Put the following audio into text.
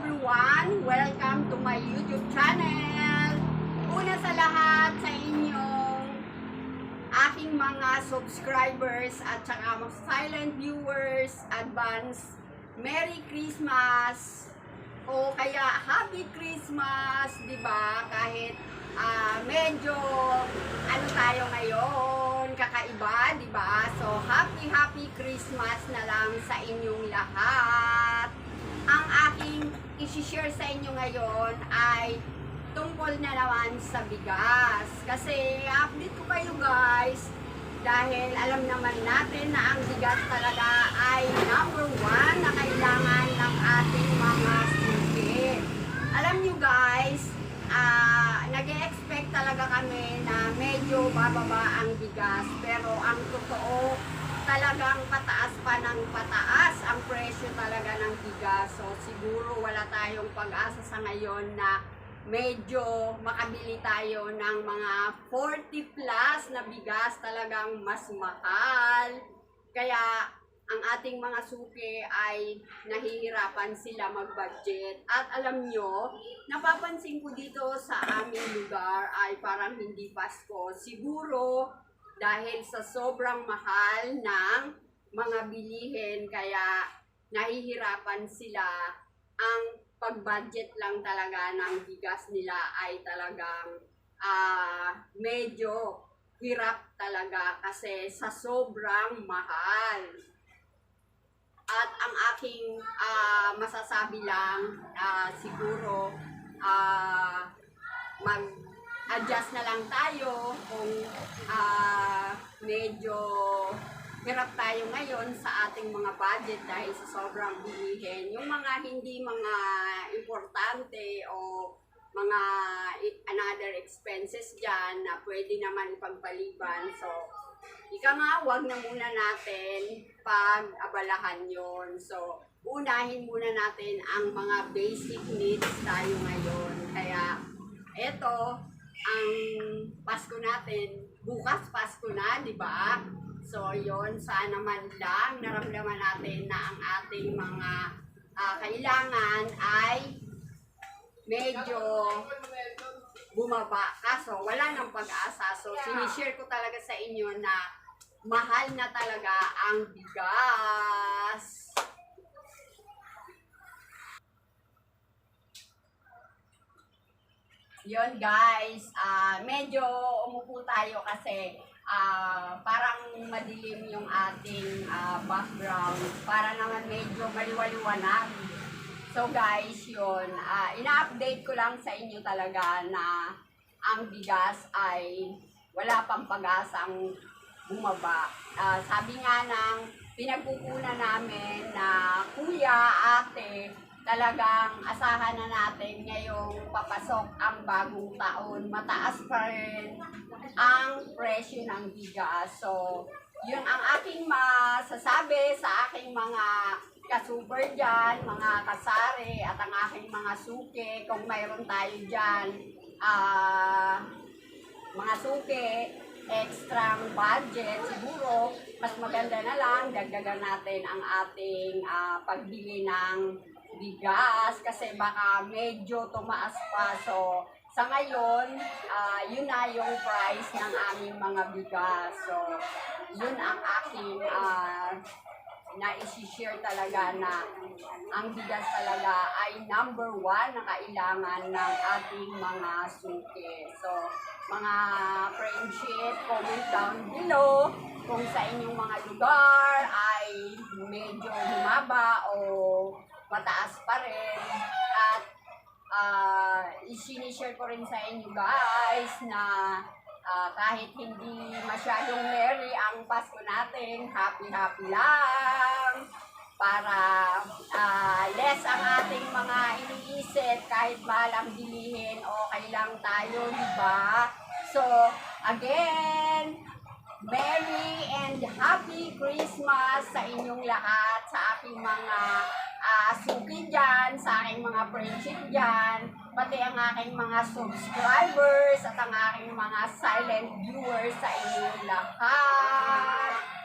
everyone! Welcome to my YouTube channel! Una sa lahat sa inyong aking mga subscribers at saka mga silent viewers, advance Merry Christmas! O kaya Happy Christmas, di ba? Kahit ah, medyo ano tayo ngayon, kakaiba, di ba? So, Happy Happy Christmas na lang sa inyong lahat! ang aking isi-share sa inyo ngayon ay tungkol na naman sa bigas. Kasi update ko kayo guys dahil alam naman natin na ang bigas talaga ay number one na kailangan ng ating mga suki. Alam nyo guys, ah nag-expect talaga kami na medyo bababa ang bigas pero ang totoo talagang pataas pa ng pataas ang presyo talaga ng bigas. So siguro wala tayong pag-asa sa ngayon na medyo makabili tayo ng mga 40 plus na bigas talagang mas mahal. Kaya ang ating mga suki ay nahihirapan sila mag-budget. At alam nyo, napapansin ko dito sa aming lugar ay parang hindi Pasko. Siguro dahil sa sobrang mahal ng mga bilihin kaya nahihirapan sila ang pag-budget lang talaga ng bigas nila ay talagang ah medyo hirap talaga kasi sa sobrang mahal. At ang aking ah, masasabi lang ah, siguro ah, mag adjust na lang tayo kung ah, medyo hirap tayo ngayon sa ating mga budget dahil sa sobrang bilihin. Yung mga hindi mga importante o mga another expenses dyan na pwede naman ipagpaliban. So, ika nga, wag na muna natin pag-abalahan yon So, unahin muna natin ang mga basic needs tayo ngayon. Kaya, eto, ang Pasko natin, bukas Pasko na, di ba? So, yon sana man lang naramdaman natin na ang ating mga ah, kailangan ay medyo bumaba. Kaso, wala nang pag-asa. So, sinishare ko talaga sa inyo na mahal na talaga ang bigas. Yon guys, ah medyo umupo tayo kasi ah parang madilim yung ating ah, background para naman medyo maliwaliwanag. So guys, yun, ah ina-update ko lang sa inyo talaga na ang bigas ay wala pang pag-asang bumaba. Ah, sabi nga ng pinagkukunan namin na kuya, ate, talagang asahan na natin ngayong papasok ang bagong taon. Mataas pa rin ang presyo ng bigas. So, yun ang aking masasabi sa aking mga kasuper dyan, mga kasari, at ang aking mga suki, kung mayroon tayo dyan, ah, mga suki, extra budget, siguro, mas maganda na lang, dagdagan natin ang ating ah, pagbili ng bigas kasi baka medyo tumaas pa. So, sa ngayon, ah, yun na yung price ng aming mga bigas. So, yun ang aking ah, na isi-share talaga na ang bigas talaga ay number one na kailangan ng ating mga suki. So, mga friendship, comment down below kung sa inyong mga lugar ay medyo humaba o mataas pa rin. At uh, isinishare ko rin sa inyo guys na ah, kahit hindi masyadong merry ang Pasko natin, happy-happy lang para ah, less ang ating mga iniisip kahit mahal ang bilihin, okay lang tayo, di ba? So, again, Merry and Happy Christmas sa inyong lahat, sa aking mga suki dyan, sa aking mga friendship dyan, pati ang aking mga subscribers at ang aking mga silent viewers sa inyong lahat.